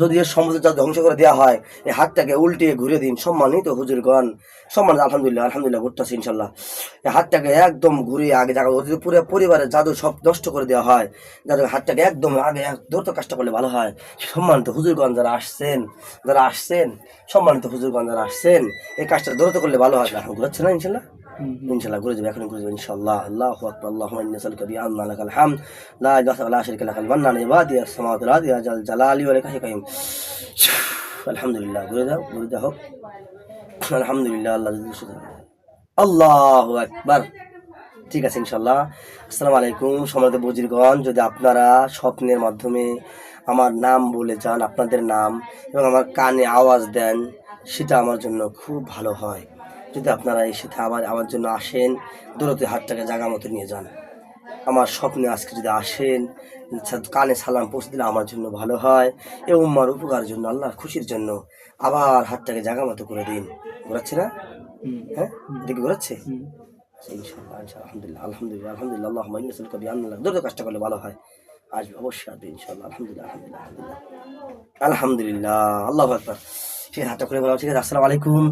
যদি এর যা ধ্বংস করে দেওয়া হয়, এই হাতটাকে উল্টিয়ে ঘুরে দিন। সম্মানিত হুজুরগণ সম্মান আলহামদুলিল্লাহ আলহামদুলিল্লাহ ঘুরতেছি ইনশাল্লাহ এই হাতটাকে একদম ঘুরিয়ে আগে জায়গা যদি পুরো পরিবারের জাদু সব নষ্ট করে দেওয়া হয় যাদের হাতটাকে একদম আগে দ্রুত কাজটা করলে ভালো হয়। সম্মানিত হুজুরগণ, যারা আসছেন যারা আসছেন, সম্মানিত হুজুরগণ, যারা আসছেন, এই কাজটা দ্রুত করলে ভালো হয়। এখন ঘুরাচ্ছে না ইনশাল্লাহ ইনশাল্লাহ ঘুরে যাবে এখন ঘুরে যাবে ইনশাল্লাহ আল্লাহ আকবার, আল্লাহুম্মা ইন্নী আসআলুকা বিআন্না লাকাল হামদ, লা ইলাহা ইল্লা শারীকা লাকাল মান্নান, ইবাদি wal ardi ya jal jalali wa কাহিম আলহামদুলিল্লাহ, ঘুরে যাও ঘুরে যাও। আলহামদুলিল্লাহ, আল্লাহ আল্লাহু আকবার। ঠিক আছে ইনশাল্লাহ আসসালামু আলাইকুম সমাজে বজিরগণ, যদি আপনারা স্বপ্নের মাধ্যমে আমার নাম বলে যান, আপনাদের নাম এবং আমার কানে আওয়াজ দেন, সেটা আমার জন্য খুব ভালো হয়। যদি আপনারা এই সাথে আবার আমার জন্য আসেন দূরতে হাতটাকে জাগা মতো নিয়ে যান। আমার স্বপ্নে আজকে যদি আসেন কানে সালাম পৌঁছে দিলে আমার জন্য ভালো হয় এ উম্মার উপকার জন্য আল্লাহর খুশির জন্য আবার হাতটাকে জাগা মতো করে দিন। ঘোরাচ্ছে না? হ্যাঁ? দেখি ঘোরাচ্ছে? ইনশাআল্লাহ আলহামদুলিল্লাহ আলহামদুলিল্লাহ আলহামদুলিল্লাহ আল্লাহ মাইন কবি আল্লাহ দ্রুত কাজটা করলে ভালো হয়। আসবে অবশ্যই আসবে ইনশাআল্লাহ আলহামদুলিল্লাহ আলহামদুলিল্লাহ আলহামদুলিল্লাহ। আলহামদুলিল্লাহ আল্লাহ ঠিক আছে হাতটা করে বলা ঠিক আছে আসসালামু আলাইকুম।